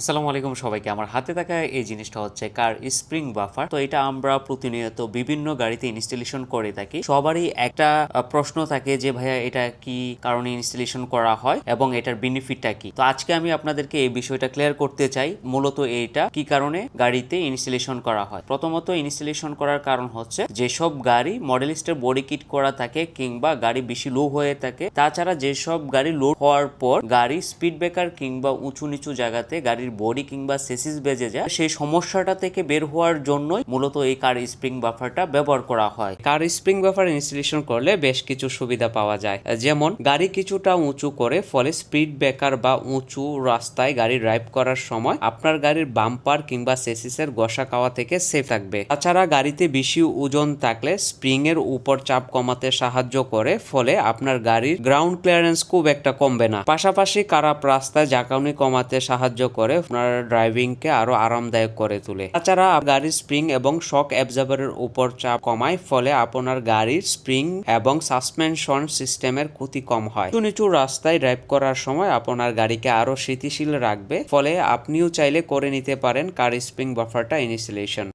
আসসালামু আলাইকুম সবাইকে। আমার হাতে থাকা এই জিনিসটা হচ্ছে কার স্প্রিং বাফার। তো এটা আমরা প্রতিনিয়ত বিভিন্ন গাড়িতে ইনস্টলেশন করে থাকি। সবারই একটা প্রশ্ন থাকে যে, ভাইয়া, এটা কি কারণে ইনস্টলেশন করা হয় এবং এটার বেনিফিটটা কি? তো আজকে আমি আপনাদেরকে এই বিষয়টা ক্লিয়ার করতে চাই, মূলত এইটা, কি কারণে গাড়িতে ইনস্টলেশন করা হয়? প্রথমত, ইনস্টলেশন করার কারণ হচ্ছে যেসব গাড়ি মডেলিস্টের বডি কিট করা থাকে কিংবা গাড়ি বেশি লো হয়ে থাকে, তাছাড়া যেসব গাড়ি লোড হওয়ার পর গাড়ি স্পিড ব্রেকার কিংবা উঁচু নিচু জায়গাতে গাড়ির বডি কিংবা সেসিস বেজে যায়, সেই সমস্যাটা থেকে বের হওয়ার জন্যই মূলত এই কার স্প্রিং বাফারটা ব্যবহার করা হয়। কার স্প্রিং বাফার ইনস্টলেশন করলে বেশ কিছু সুবিধা পাওয়া যায়। যেমন, গাড়ি কিছুটা উঁচু করে, ফলে স্পিড ব্রেকার বা উঁচু রাস্তায় গাড়ি ড্রাইভ করার সময় আপনার গাড়ির বাম্পার কিংবা সেসিসের ঘষা খাওয়া থেকে সেফ থাকবে। তাছাড়া গাড়িতে বেশি ওজন থাকলে স্প্রিং এর উপর চাপ কমাতে সাহায্য করে, ফলে আপনার গাড়ির গ্রাউন্ড ক্লিয়ারেন্স খুব একটা কমবে না। পাশাপাশি খারাপ রাস্তায় জাকাউনি কমাতে সাহায্য করে আপনার ড্রাইভিংকে আরও আরামদায়ক করে তোলে। তাছাড়া গাড়ির স্প্রিং এবং শক এর উপর চাপ কমায়, ফলে আপনার গাড়ির স্প্রিং এবং সাসপেনশন সিস্টেমের ক্ষতি কম হয়। নিচু রাস্তায় ড্রাইভ করার সময় আপনার গাড়িকে আরও স্থিতিশীল রাখবে, ফলে আপনিও চাইলে করে নিতে পারেন কার স্প্রিং বাফারটা ইনস্টলেশন